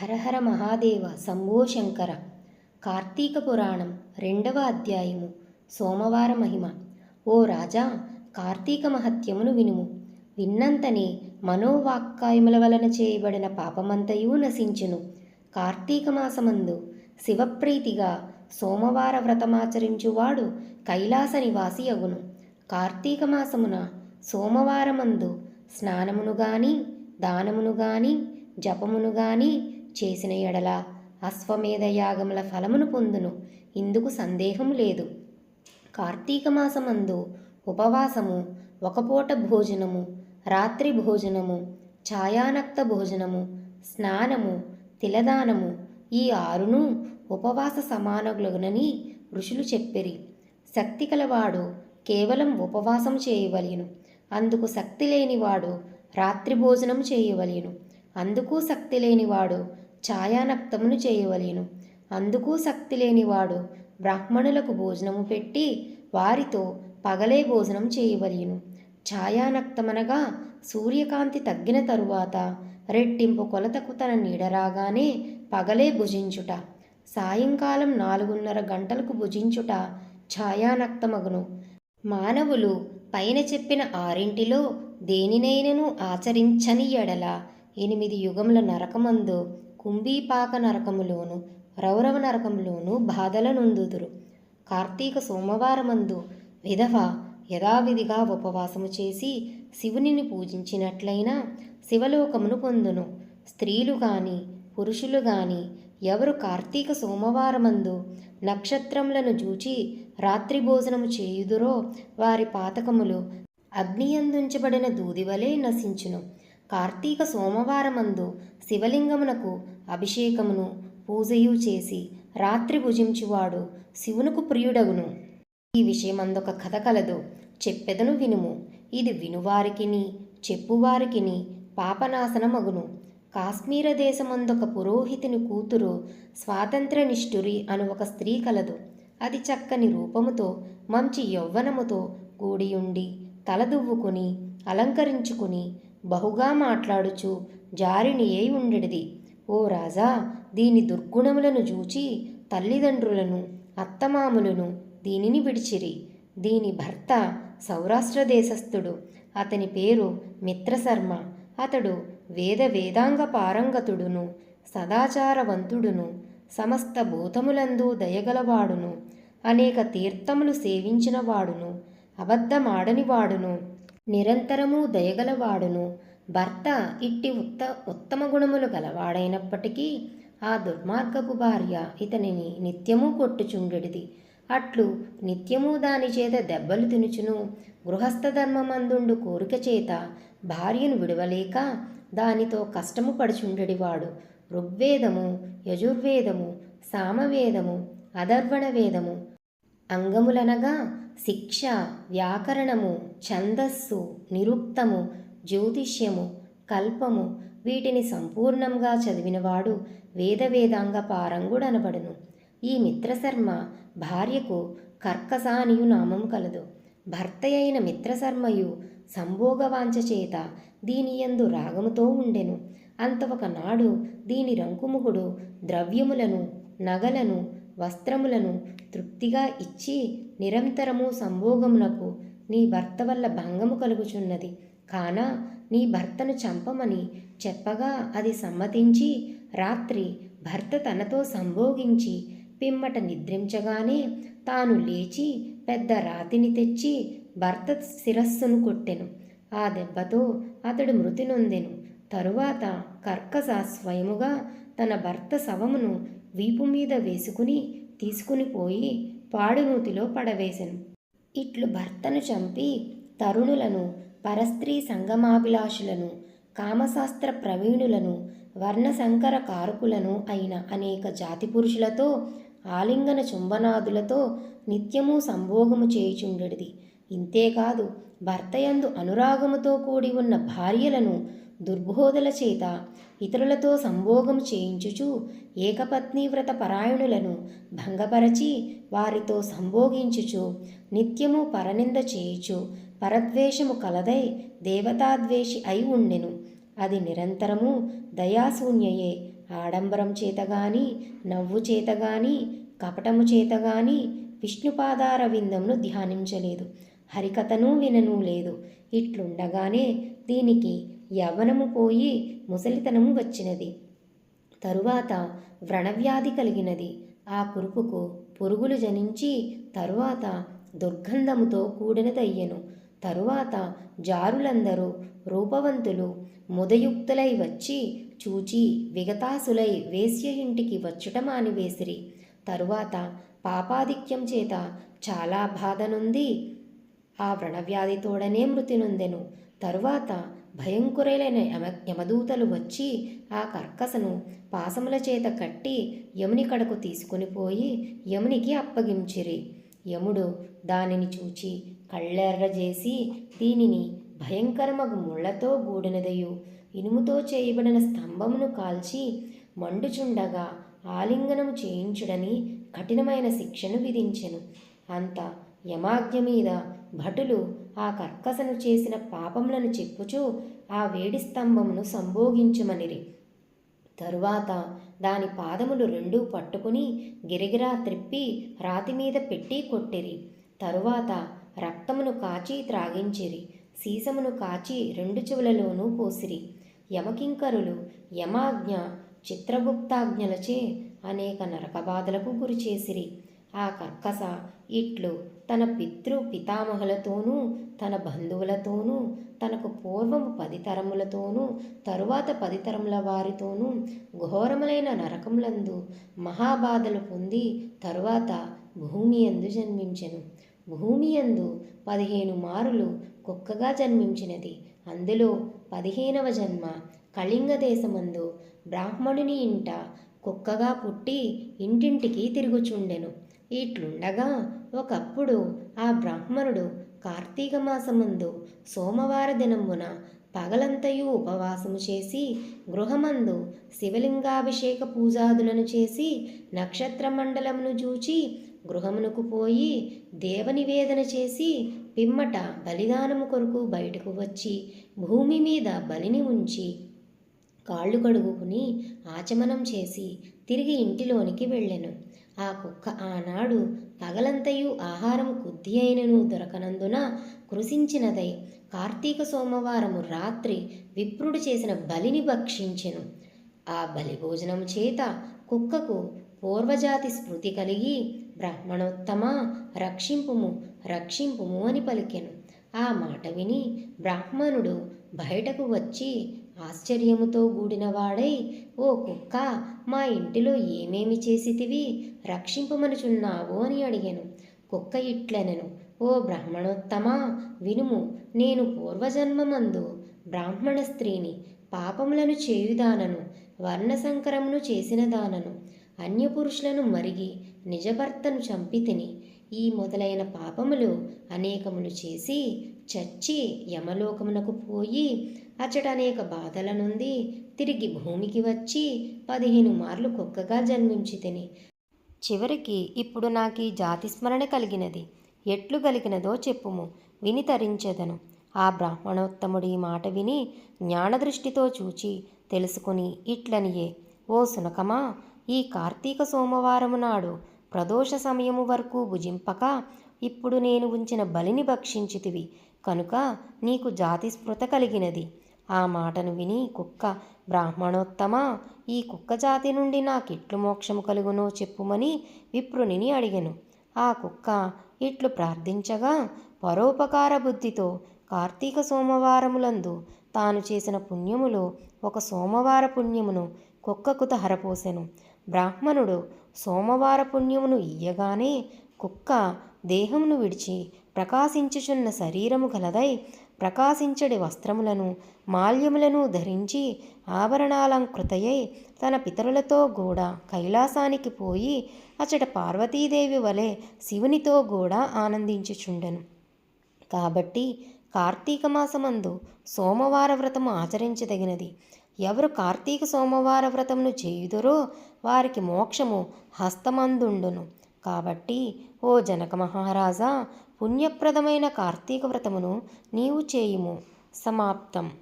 హరహర మహాదేవ శంభో శంకర. కార్తీక పురాణం రెండవ అధ్యాయము సోమవార మహిమ. ఓ రాజా కార్తీక మహత్యమును వినుము. విన్నంతనే మనోవాక్కాయముల వలన చేయబడిన పాపమంతయు నశించును. కార్తీక మాసమందు శివప్రీతిగా సోమవార వ్రతమాచరించువాడు కైలాస నివాసి అగును. కార్తీక మాసమున సోమవారమందు స్నానమును గాని దానమును గాని జపమును గాని చేసిన ఎడల అశ్వమేధ యాగముల ఫలమును పొందును. ఇందుకు సందేహం లేదు. కార్తీక మాసమందు ఉపవాసము ఒకపూట భోజనము రాత్రి భోజనము ఛాయానక్త భోజనము స్నానము తిలదానము ఈ ఆరును ఉపవాస సమానగులగునని ఋషులు చెప్పిరి. శక్తి కలవాడు కేవలం ఉపవాసం చేయవలెను. అందుకు శక్తి లేనివాడు రాత్రి భోజనం చేయవలెను. అందుకు శక్తి లేనివాడు ఛాయానక్తమును చేయవలేను. అందుకు శక్తి లేనివాడు బ్రాహ్మణులకు భోజనము పెట్టి వారితో పగలే భోజనం చేయవలేను. ఛాయానక్తమనగా సూర్యకాంతి తగ్గిన తరువాత రెట్టింపు కొలతకు తన నీడరాగానే పగలే భుజించుట సాయంకాలం నాలుగున్నర గంటలకు భుజించుట ఛాయానక్తమగును మానవులు పైన చెప్పిన ఆరింటిలో దేనినైనను ఆచరించని ఎడల ఎనిమిది యుగముల నరకమందు కుంభీపాక నరకములోను రౌరవ నరకములోను బాధలనుందుదురు. కార్తీక సోమవారమందు విధవ యథావిధిగా ఉపవాసము చేసి శివునిని పూజించినట్లయినా శివలోకమును పొందును. స్త్రీలు గాని పురుషులు గాని ఎవరు కార్తీక సోమవారమందు నక్షత్రములను జూచి రాత్రి భోజనము చేయుదురో వారి పాతకములు అగ్నియందుంచబడిన దూదివలే నశించును. కార్తీక సోమవారమందు శివలింగమునకు అభిషేకమును పూజయు చేసి రాత్రి భుజించువాడు శివునకు ప్రియుడగును. ఈ విషయమందొక కథ కలదు. చెప్పెదను వినుము. ఇది వినువారికిని చెప్పువారికిని పాపనాశనమగును. కాశ్మీర దేశమందొక పురోహితుని కూతురు స్వాతంత్ర నిష్ఠురి అను ఒక స్త్రీ కలదు. అది చక్కని రూపముతో మంచి యౌవనముతో కూడియుండి తలదువ్వుకుని అలంకరించుకుని బహుగా మాట్లాడుచు జారిని ఉండెడిది. ఓ రాజా దీని దుర్గుణములను చూచి తల్లిదండ్రులను అత్తమాములను దీనిని విడిచిరి. దీని భర్త సౌరాష్ట్ర దేశస్థుడు. అతని పేరు మిత్రశర్మ. అతడు వేద వేదాంగ పారంగతుడును సదాచారవంతుడును సమస్త భూతములందు దయగలవాడును అనేక తీర్థములు సేవించినవాడును అబద్ధమాడనివాడును. నిరంతరము దయగలవాడును. భర్త ఇట్టి ఉత్త ఉత్తమ గుణములు గలవాడైనప్పటికీ ఆ దుర్మార్గపు భార్య ఇతనిని నిత్యము కొట్టుచుండెడిది. అట్లు నిత్యము దాని చేత దెబ్బలు తినుచును. గృహస్థ ధర్మమందుండు కోరిక చేత భార్యను విడవలేక దానితో కష్టము పడుచుండెడివాడు. ఋగ్వేదము యజుర్వేదము సామవేదము అధర్వణ వేదము అంగములనగా శిక్ష వ్యాకరణము ఛందస్సు నిరుక్తము జ్యోతిష్యము కల్పము వీటిని సంపూర్ణంగా చదివినవాడు వేద వేదాంగ పారంగుడనబడును. ఈ మిత్రశర్మ భార్యకు కర్కసానియు నామం కలదు. భర్త అయిన మిత్రశర్మయు సంభోగవాంఛ చేత దీనియందు రాగముతో ఉండెను. అంత ఒకనాడు దీని రంకుముగుడు ద్రవ్యములను నగలను వస్త్రములను తృప్తిగా ఇచ్చి నిరంతరము సంభోగమునకు నీ భర్త వల్ల భంగము కలుగుచున్నది. కాన నీ భర్తను చంపమని చెప్పగా అది సమ్మతించి రాత్రి భర్త తనతో సంభోగించి పిమ్మట నిద్రించగానే తాను లేచి పెద్ద రాతిని తెచ్చి భర్త శిరస్సును కొట్టెను. ఆ దెబ్బతో అతడు మృతి నొందెను. తరువాత కర్కస స్వయముగా తన భర్త శవమును వీపు మీద వేసుకుని తీసుకుని పోయి పాడునూతిలో పడవేశను ఇట్లు భర్తను చంపి తరుణులను పరస్త్రీ సంగమాభిలాషులను కామశాస్త్ర ప్రవీణులను వర్ణశంకర కారకులను అయిన అనేక జాతి పురుషులతో ఆలింగన చుంబనాదులతో నిత్యము సంభోగము చేయుచుండెడిది. ఇంతేకాదు భర్తయందు అనురాగముతో కూడి ఉన్న భార్యలను దుర్బోధల చేత ఇతరులతో సంభోగం చేయించుచు ఏకపత్ని వ్రత పరాయణులను భంగపరచి వారితో సంభోగించుచు నిత్యము పరనింద చేయుచు పరద్వేషము కలదై దేవతాద్వేషి అయి ఉండెను. అది నిరంతరము దయాశూన్యయే. ఆడంబరం చేతగాని నవ్వు చేతగాని కపటము చేతగాని విష్ణుపాదార విందమును ధ్యానించలేదు. హరికథను వినను లేదు. ఇట్లుండగానే దీనికి యవ్వనము పోయి ముసలితనము వచ్చినది. తరువాత వ్రణవ్యాధి కలిగినది. ఆ కురుపుకు పురుగులు జనించి తరువాత దుర్గంధముతో కూడినదయ్యెను. తరువాత జారులందరూ రూపవంతులు ముదయుక్తులై వచ్చి చూచి విగతాసులై వేశ్య ఇంటికి వచ్చుట మానివేసిరి. తరువాత పాపాధిక్యం చేత చాలా బాధనుంది ఆ వ్రణవ్యాధితోడనే మృతి నొందెను. తరువాత భయంకురైన యమ యమదూతలు వచ్చి ఆ కర్కసను పాసముల చేత కట్టి యముని కడకు తీసుకుని పోయి యమునికి అప్పగించిరి. యముడు దానిని చూచి కళ్ళెర్రజేసి దీనిని భయంకరమగు ముళ్ళతో గూడినదయు. ఇనుముతో చేయబడిన స్తంభమును కాల్చి మండుచుండగా ఆలింగనము చేయించుడని కఠినమైన శిక్షను విధించెను. అంత యమాజ్ఞ మీద భటులు ఆ కర్కసను చేసిన పాపములను చెప్పుచూ ఆ వేడి స్తంభమును సంభోగించుమనిరి. తరువాత దాని పాదములు రెండూ పట్టుకుని గిరిగిరా త్రిప్పి రాతి మీద పెట్టి కొట్టిరి. తరువాత రక్తమును కాచి త్రాగించిరి. సీసమును కాచి రెండు చెవులలోనూ పోసిరి. యమకింకరులు యమాజ్ఞ చిత్రగుప్తాజ్ఞలచే అనేక నరకబాధలకు గురిచేసిరి. ఆ కర్కస ఇట్లు తన పితృ పితామహులతోనూ తన బంధువులతోనూ తనకు పూర్వము పది తరములతోనూ తరువాత పది తరముల వారితోనూ ఘోరములైన నరకములందు మహాబాధలు పొంది తరువాత భూమి యందు జన్మించెను. భూమి యందు పదిహేను మారులు కుక్కగా జన్మించినది. అందులో పదిహేనవ జన్మ కళింగ దేశమందు బ్రాహ్మణుని ఇంట కుక్కగా పుట్టి ఇంటింటికి తిరుగుచుండెను. ఇట్లుండగా ఒకప్పుడు ఆ బ్రాహ్మణుడు కార్తీక మాసమందు సోమవార దినమున పగలంతయు ఉపవాసము చేసి గృహమందు శివలింగాభిషేక పూజాదులను చేసి నక్షత్ర మండలమును చూచి గృహమునకు పోయి దేవనివేదన చేసి పిమ్మట బలిదానము కొరకు బయటకు వచ్చి భూమి మీద బలిని ఉంచి కాళ్ళు కడుగుకుని ఆచమనం చేసి తిరిగి ఇంటిలోనికి వెళ్ళెను. ఆ కుక్క ఆనాడు పగలంతయు ఆహారం కొద్ది అయినను దొరకనందున కృషించినదై కార్తీక సోమవారము రాత్రి విప్రుడు చేసిన బలిని భక్షించెను. ఆ బలి భోజనం చేత కుక్కకు పూర్వజాతి స్మృతి కలిగి బ్రాహ్మణోత్తమ రక్షింపుము రక్షింపుము అని పలికెను. ఆ మాట విని బ్రాహ్మణుడు బయటకు వచ్చి ఆశ్చర్యముతో కూడినవాడై ఓ కుక్క మా ఇంటిలో ఏమేమి చేసితివి? రక్షింపమనుచున్నావు? అని అడిగాను. కుక్క ఇట్లనెను. ఓ బ్రాహ్మణోత్తమ వినుము నేను పూర్వజన్మమందు బ్రాహ్మణ స్త్రీని పాపములను చేయుదానను వర్ణసంకరమును చేసిన దానను అన్యపురుషులను మరిగి నిజభర్తను చంపితిని. ఈ మొదలైన పాపములు అనేకములు చేసి చచ్చి యమలోకమునకు పోయి అచట అనేక బాధల నుండి తిరిగి భూమికి వచ్చి పదిహేను మార్లు కుక్కగా జన్మించి తిని చివరికి ఇప్పుడు నాకు ఈ జాతి స్మరణ కలిగినది. ఎట్లు కలిగినదో చెప్పుము విని తరించెదను. ఆ బ్రాహ్మణోత్తముడి మాట విని జ్ఞానదృష్టితో చూచి తెలుసుకుని ఇట్లనియే ఓ సునకమా ఈ కార్తీక సోమవారము నాడు ప్రదోష సమయము వరకు భుజింపక ఇప్పుడు నేను ఉంచిన బలిని భక్షించితివి. కనుక నీకు జాతి స్పృత కలిగినది. ఆ మాటను విని కుక్క బ్రాహ్మణోత్తమ ఈ కుక్క జాతి నుండి నాకిట్లు మోక్షము కలుగునో చెప్పుమని విప్రునిని అడిగెను. ఆ కుక్క ఇట్లు ప్రార్థించగా పరోపకార బుద్ధితో కార్తీక సోమవారములందు తాను చేసిన పుణ్యములో ఒక సోమవార పుణ్యమును కుక్కకు తహరపోసెను. బ్రాహ్మణుడు సోమవార పుణ్యమును ఇయ్యగానే కుక్క దేహమును విడిచి ప్రకాశించుచున్న శరీరము గలదై ప్రకాశించడి వస్త్రములను మాల్యములను ధరించి ఆభరణాలంకృతయై తన పితరులతో కూడా కైలాసానికి పోయి అచట పార్వతీదేవి వలె శివునితో కూడా ఆనందించుచుండెను. కాబట్టి కార్తీక మాసమందు సోమవార వ్రతము ఆచరించదగినది. ఎవరు కార్తీక సోమవార వ్రతమును చేయుదురో వారికి మోక్షము హస్తమందుండును. కాబట్టి ఓ జనక మహారాజా పుణ్యప్రదమైన కార్తీక వ్రతమును నీవు చేయుము. సమాప్తం.